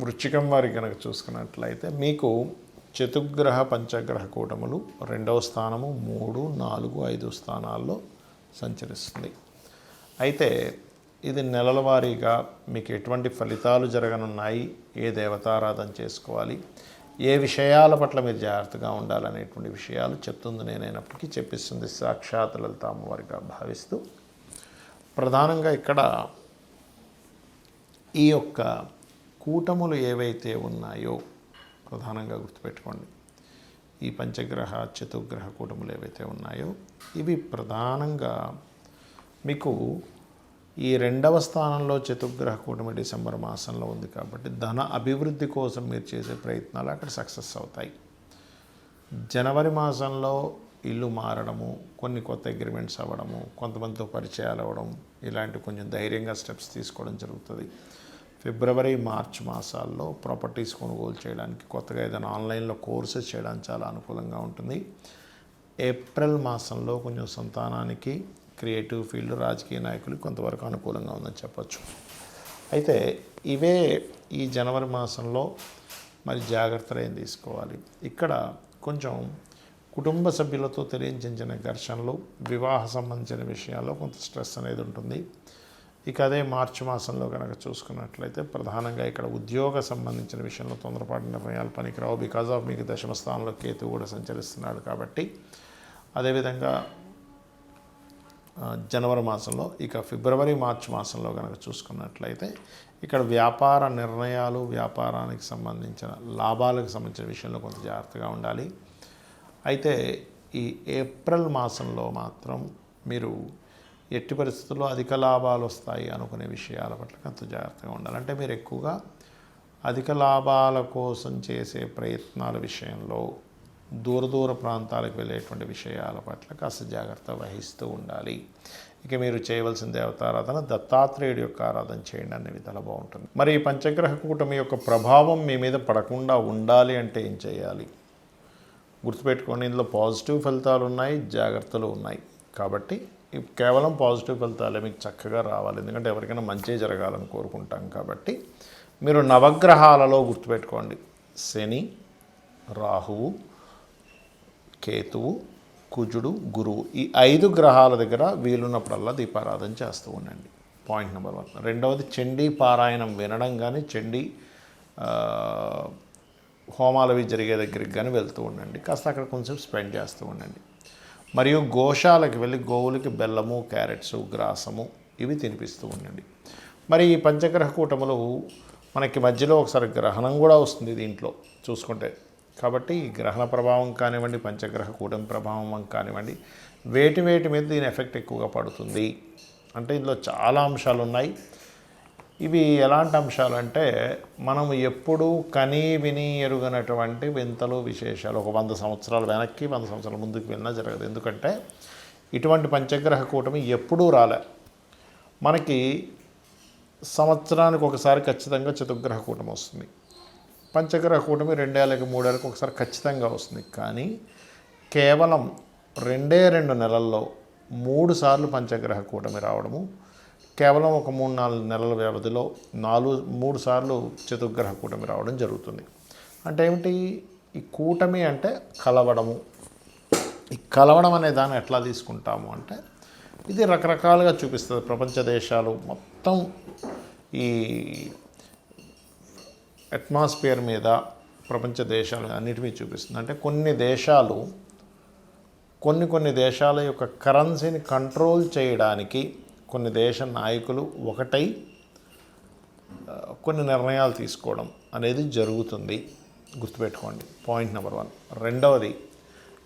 వృచ్చికం వారి కనుక చూసుకున్నట్లయితే మీకు చతుగ్రహ పంచగ్రహ కూటములు రెండవ స్థానము మూడు నాలుగు ఐదు స్థానాల్లో సంచరిస్తుంది. అయితే ఇది నెలల వారీగా మీకు ఎటువంటి ఫలితాలు జరగనున్నాయి? ఏ దేవతారాధన చేసుకోవాలి? ఏ విషయాల పట్ల మీరు జాగ్రత్తగా ఉండాలనేటువంటి విషయాలు చెప్తుంది నేనైనప్పటికీ చెప్పిస్తుంది సాక్షాత్ లలిత అమ్మవారిగా భావిస్తూ. ప్రధానంగా ఇక్కడ ఈ యొక్క కూటములు ఏవైతే ఉన్నాయో ప్రధానంగా గుర్తుపెట్టుకోండి. ఈ పంచగ్రహ చతుగ్రహ కూటములు ఏవైతే ఉన్నాయో ఇవి ప్రధానంగా మీకు ఈ రెండవ స్థానంలో చతుర్గ్రహ కూటమి డిసెంబర్ మాసంలో ఉంది కాబట్టి ధన అభివృద్ధి కోసం మీరు చేసే ప్రయత్నాలు అక్కడ సక్సెస్ అవుతాయి. జనవరి మాసంలో ఇల్లు మారడము కొన్ని కొత్త అగ్రిమెంట్స్ అవ్వడము కొంతమందితో పరిచయాలు అవ్వడం ఇలాంటి కొంచెం ధైర్యంగా స్టెప్స్ తీసుకోవడం జరుగుతుంది. ఫిబ్రవరి మార్చ్ మాసాల్లో ప్రాపర్టీస్ కొనుగోలు చేయడానికి కొత్తగా ఏదైనా ఆన్లైన్లో కోర్సెస్ చేయడానికి చాలా అనుకూలంగా ఉంటుంది. ఏప్రిల్ మాసంలో కొంచెం సంతానానికి క్రియేటివ్ ఫీల్డ్ రాజకీయ నాయకులకు కొంతవరకు అనుకూలంగా ఉందని చెప్పచ్చు. అయితే ఇవే ఈ జనవరి మాసంలో మరి జాగ్రత్తలు ఏం తీసుకోవాలి. ఇక్కడ కొంచెం కుటుంబ సభ్యులతో తెలియజేసిన ఘర్షణలు వివాహ సంబంధించిన విషయాల్లో కొంత స్ట్రెస్ అనేది ఉంటుంది. ఇక అదే మార్చి మాసంలో కనుక చూసుకున్నట్లయితే ప్రధానంగా ఇక్కడ ఉద్యోగ సంబంధించిన విషయంలో తొందరపాటు నిర్ణయాలు పనికిరావు. బికాజ్ ఆఫ్ మీకు దశమ స్థానంలో కేతు కూడా సంచరిస్తున్నాడు కాబట్టి అదేవిధంగా జనవరి మాసంలో ఇక ఫిబ్రవరి మార్చి మాసంలో కనుక చూసుకున్నట్లయితే ఇక్కడ వ్యాపార నిర్ణయాలు వ్యాపారానికి సంబంధించిన లాభాలకు సంబంధించిన విషయంలో కొంత జాగ్రత్తగా ఉండాలి. అయితే ఈ ఏప్రిల్ మాసంలో మాత్రం మీరు ఎట్టి పరిస్థితుల్లో అధిక లాభాలు వస్తాయి అనుకునే విషయాల పట్ల కొంత జాగ్రత్తగా ఉండాలంటే మీరు ఎక్కువగా అధిక లాభాల కోసం చేసే ప్రయత్నాల విషయంలో దూర దూర ప్రాంతాలకు వెళ్ళేటువంటి విషయాల పట్ల కాస్త జాగ్రత్త వహిస్తూ ఉండాలి. ఇక మీరు చేయవలసిన దేవతారాధన దత్తాత్రేయుడి యొక్క ఆరాధన చేయండి. అనే విధాలు బాగుంటుంది. మరి ఈ పంచగ్రహ కూటమి యొక్క ప్రభావం మీ మీద పడకుండా ఉండాలి అంటే ఏం చేయాలి? గుర్తుపెట్టుకోండి ఇందులో పాజిటివ్ ఫలితాలు ఉన్నాయి జాగ్రత్తలు ఉన్నాయి. కాబట్టి కేవలం పాజిటివ్ ఫలితాలే మీకు చక్కగా రావాలి. ఎందుకంటే ఎవరికైనా మంచి జరగాలని కోరుకుంటాం కాబట్టి మీరు నవగ్రహాలలో గుర్తుపెట్టుకోండి. శని రాహువు కేతువు కుజుడు గురువు ఈ ఐదు గ్రహాల దగ్గర వీలున్నప్పుడల్లా దీపారాధన చేస్తూ ఉండండి. Point number one. రెండవది చండీ పారాయణం వినడం కానీ చండీ హోమాలవి హోమాలు అవి జరిగే దగ్గరికి కానీ వెళ్తూ ఉండండి. కాస్త అక్కడ కొంచెం స్పెండ్ చేస్తూ ఉండండి. మరియు గోశాలకు వెళ్ళి గోవులకి బెల్లము క్యారెట్స్ గ్రాసము ఇవి తినిపిస్తూ ఉండండి. మరి ఈ పంచగ్రహ కూటములు మనకి మధ్యలో ఒకసారి గ్రహణం కూడా వస్తుంది దీంట్లో చూసుకుంటే. కాబట్టి ఈ గ్రహణ ప్రభావం కానివ్వండి పంచగ్రహ కూటమి ప్రభావం కానివ్వండి వేటి వేటి మీద దీని ఎఫెక్ట్ ఎక్కువగా పడుతుంది. అంటే ఇందులో చాలా అంశాలు ఉన్నాయి ఇవి ఎలాంటి అంశాలంటే మనం ఎప్పుడూ కనీ విని ఎరుగనటువంటి వింతలు విశేషాలు ఒక వంద సంవత్సరాల వెనక్కి వంద సంవత్సరాల ముందుకు వెళ్ళినా జరగదు. ఎందుకంటే ఇటువంటి పంచగ్రహ కూటమి ఎప్పుడూ రాలే. మనకి సంవత్సరానికి ఒకసారి ఖచ్చితంగా చతుర్గ్రహ కూటమి వస్తుంది. పంచగ్రహ కూటమి రెండేళ్ళకి మూడేళ్ళకి ఒకసారి ఖచ్చితంగా వస్తుంది. కానీ కేవలం రెండే రెండు నెలల్లో మూడు సార్లు పంచగ్రహ కూటమి రావడము కేవలం ఒక మూడు నాలుగు నెలల వ్యవధిలో నాలుగు మూడు సార్లు చతుర్గ్రహ కూటమి రావడం జరుగుతుంది. అంటే ఏమిటి? ఈ కూటమి అంటే కలవడము. ఈ కలవడం అనే దాన్ని ఎట్లా తీసుకుంటాము అంటే ఇది రకరకాలుగా చూపిస్తుంది ప్రపంచ దేశాలు మొత్తం ఈ అట్మాస్ఫియర్ మీద ప్రపంచ దేశాలు అన్నిటిమీ చూపిస్తుంది. అంటే కొన్ని దేశాలు కొన్ని కొన్ని దేశాల యొక్క కరెన్సీని కంట్రోల్ చేయడానికి కొన్ని దేశ నాయకులు ఒకటై కొన్ని నిర్ణయాలు తీసుకోవడం అనేది జరుగుతుంది. గుర్తుపెట్టుకోండి. Point number one. రెండవది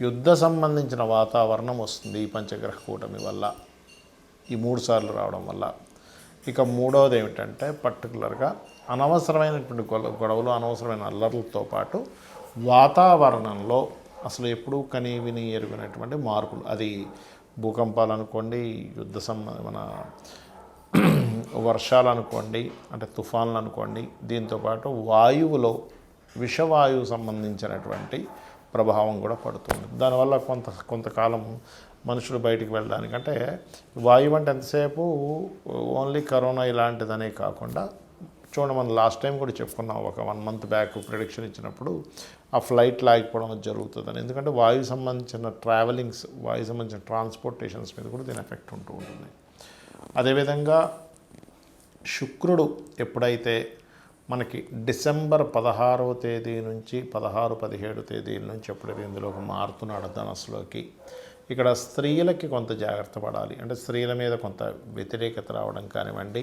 యుద్ధ సంబంధించిన వాతావరణం వస్తుంది ఈ పంచగ్రహ కూటమి వల్ల ఈ మూడు సార్లు రావడం వల్ల. ఇక మూడవది ఏమిటంటే పర్టికులర్గా అనవసరమైనటువంటి గొడవలు అనవసరమైన అల్లర్లతో పాటు వాతావరణంలో అసలు ఎప్పుడూ కని విని ఎరుగినటువంటి మార్పులు అది భూకంపాలు అనుకోండి యుద్ధ సంబంధ మన వర్షాలు అనుకోండి అంటే తుఫాన్లు అనుకోండి దీంతోపాటు వాయువులో విషవాయువు సంబంధించినటువంటి ప్రభావం కూడా పడుతుంది. దానివల్ల కొంత కొంతకాలం మనుషులు బయటికి వెళ్ళడానికి అంటే వాయువు అంటే ఎంతసేపు? ఓన్లీ కరోనా ఇలాంటిదనే కాకుండా చూడండి మనం లాస్ట్ టైం కూడా చెప్పుకున్నాం ఒక వన్ మంత్ బ్యాక్ ప్రిడిక్షన్ ఇచ్చినప్పుడు ఆ ఫ్లైట్ లాగిపోవడం జరుగుతుందని. ఎందుకంటే వాయు సంబంధించిన ట్రావెలింగ్స్ వాయు సంబంధించిన ట్రాన్స్పోర్టేషన్స్ మీద కూడా దీని ఎఫెక్ట్ ఉంటూ ఉంటుంది. అదేవిధంగా శుక్రుడు ఎప్పుడైతే మనకి డిసెంబర్ పదహారవ తేదీ నుంచి పదహారు పదిహేడు తేదీల నుంచి ఎప్పుడైతే ఇందులోకి మారుతున్నాడు ధనస్సులోకి ఇక్కడ స్త్రీలకి కొంత జాగ్రత్త పడాలి. అంటే స్త్రీల మీద కొంత వ్యతిరేకత రావడం కానివ్వండి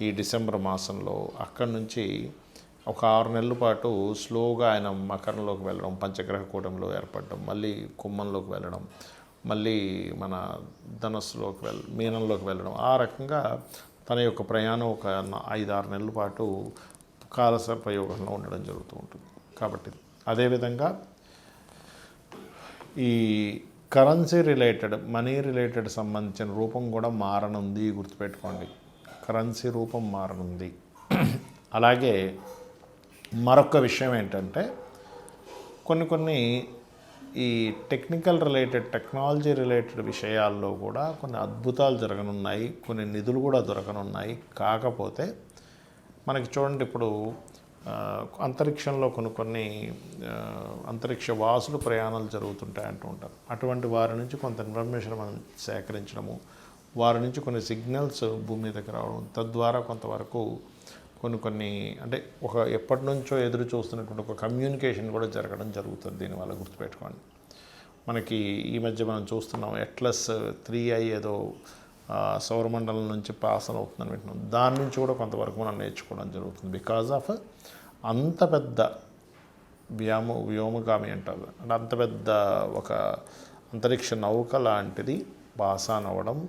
ఈ డిసెంబర్ మాసంలో అక్కడి నుంచి ఒక ఆరు నెలల పాటు స్లోగా ఆయన మకరంలోకి వెళ్ళడం పంచగ్రహ కూటంలో ఏర్పడడం మళ్ళీ కుమ్మంలోకి వెళ్ళడం మళ్ళీ మన ధనస్సులోకి వెళ్ మీనంలోకి వెళ్ళడం ఆ రకంగా తన యొక్క ప్రయాణం ఒక ఐదు ఆరు నెలల పాటు కాలసర్పయోగంలో ఉండడం జరుగుతూ ఉంటుంది. కాబట్టి అదేవిధంగా ఈ కరెన్సీ రిలేటెడ్ మనీ రిలేటెడ్ సంబంధించిన రూపం కూడా మారనుంది గుర్తుపెట్టుకోండి. కరెన్సీ రూపం మారనుంది. అలాగే మరొక విషయం ఏంటంటే కొన్ని కొన్ని ఈ టెక్నికల్ రిలేటెడ్ టెక్నాలజీ రిలేటెడ్ విషయాల్లో కూడా కొన్ని అద్భుతాలు జరగనున్నాయి కొన్ని నిధులు కూడా దొరకనున్నాయి. కాకపోతే మనకి చూడండి ఇప్పుడు అంతరిక్షంలో కొన్ని కొన్ని అంతరిక్ష వాసులు ప్రయాణాలు జరుగుతుంటాయి అంటూ ఉంటారు. అటువంటి వారి నుంచి కొంత ఇన్ఫర్మేషన్ మనం సేకరించడము వారి నుంచి కొన్ని సిగ్నల్స్ భూమి మీదకి రావడం తద్వారా కొంతవరకు కొన్ని కొన్ని అంటే ఒక ఎప్పటి నుంచో ఎదురు చూస్తున్నటువంటి ఒక కమ్యూనికేషన్ కూడా జరగడం జరుగుతుంది దీనివల్ల గుర్తుపెట్టుకోండి. మనకి ఈ మధ్య మనం చూస్తున్నాం ఎట్లస్ త్రీ ఐ ఏదో సౌరమండలం నుంచి పాస్ అవుతుందని వింటున్నాం. దాని నుంచి కూడా కొంతవరకు మనం నేర్చుకోవడం జరుగుతుంది. బికాజ్ ఆఫ్ అంత పెద్ద వ్యామ వ్యోమగామి అంటారు అంటే అంత పెద్ద ఒక అంతరిక్ష నౌక లాంటిది పాస్ అవ్వడం